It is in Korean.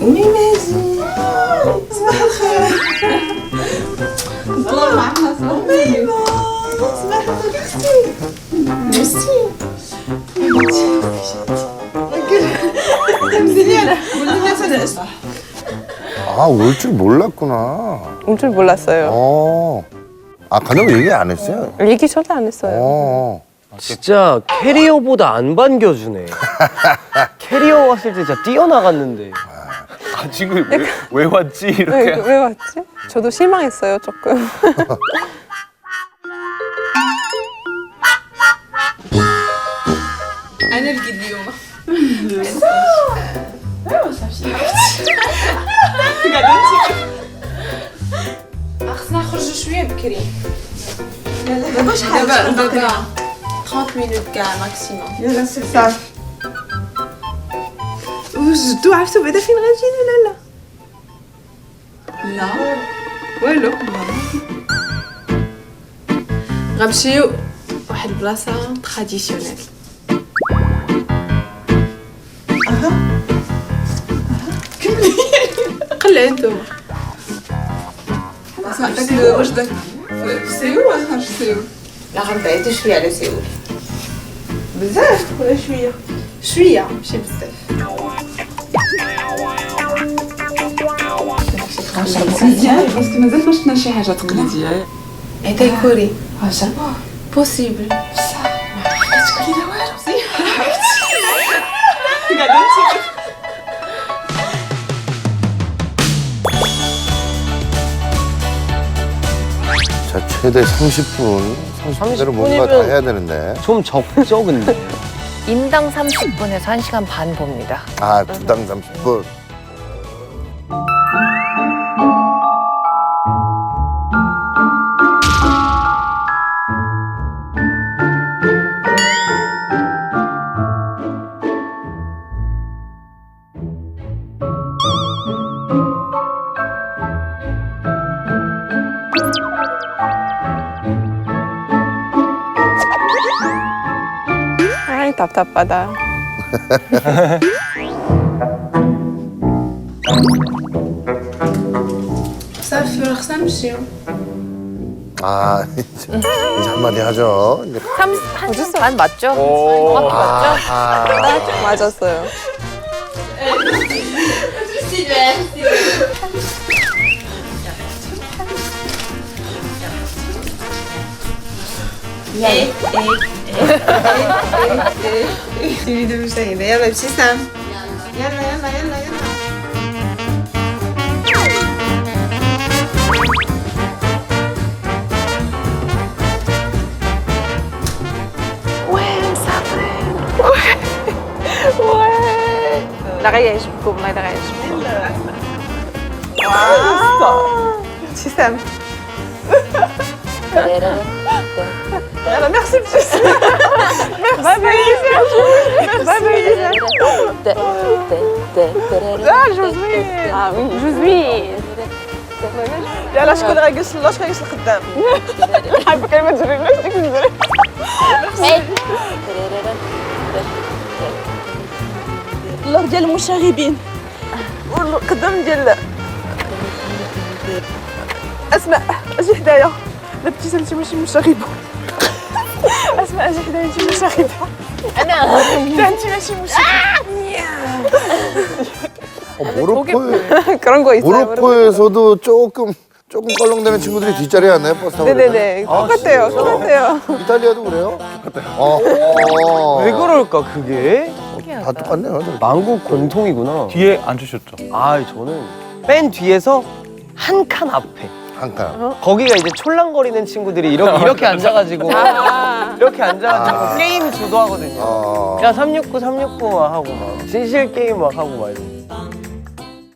وميمازي صباح الخير الله معنا صباح الخير صباح الخير ميرسي مزيانة ولينا تنعس 아, 올 줄 몰랐구나. 올 줄 몰랐어요. 어. 아, 가자고 얘기 안 했어요? 얘기 전혀 안 했어요. 어. 진짜 캐리어보다 안 반겨주네. 캐리어 왔을 때 진짜 뛰어나갔는데. 아, 지금 왜, 왜 왔지? 왜, 이렇게. 왜 왔지? 저도 실망했어요, 조금. أنا لقيت اليوم خصنا نخرجوا شويه بكري دابا شحال دابا دابا 30 مينوت كاع ماكسيموم يلا سي صافي وجدو عرفتو بعدا فين غاديين ولا لا لا والو غنمشيو واحد البلاصه تراديسيونيل قلع انتوما داك واش داك في سيول ولا خارج سيول لا غنبعدو شويه على سيول بزاف ولا شويه شويه ماشي بزاف مزيان باسكو مازال ما شفنا شي حاجه تقليديه هذا كوري هاجا بوسيبل 자, 최대 30분. 30분대로 뭔가 다 30분 이면- 해야 되는데. 좀 적죠, 근데. 인당 30분에서 1시간 반 봅니다. 아, 두당 30분. 답답하다. 아 이제, 이제 한마디 하죠. 이제 한, 반 맞죠? 정확히 아, 맞죠? 아, 아 딱 맞았어요. 네. تريدو مشاهدة يلا ابتسام يلا يلا يلا يلا لا يعجبكم والله لا يعجبكم ابتسام يلا ميرسي ابتسام لا جوزوين 아, جوزوين يلا شكون غيجلس لا شكون غيجلس القدام حابك ما تجربناش ديك الجري الله ديال المشاغبين والقدام ديال اسماء أجي حدايا لا ابتسامتي ماشي مشاغبه Là, je me suis arrivée. Ah non 단지 열심히 어, 모로코 그런 거 있어요. 모로코에서도 조금 조금 껄렁대는 친구들이 뒷자리에 앉나요 버스 타고? 네네네. 똑같아요. 아, 진짜요? 똑같아요. 그러면? 이탈리아도 그래요? 똑같아요. 어, 어. 왜 그럴까 그게? 어, 다 똑같네요. 좀. 망고 공통이구나. 뒤에 앉으셨죠? 아 저는 맨 뒤에서 한 칸 앞에. 한칸. 거기가 이제 촐랑거리는 친구들이 이렇게, 이렇게 네. 앉아가지고 이렇게 앉아가지고 아. 게임 주도하거든요. 어. 야, 369, 369 막 하고 막. 진실 게임 막 하고 막 이러고.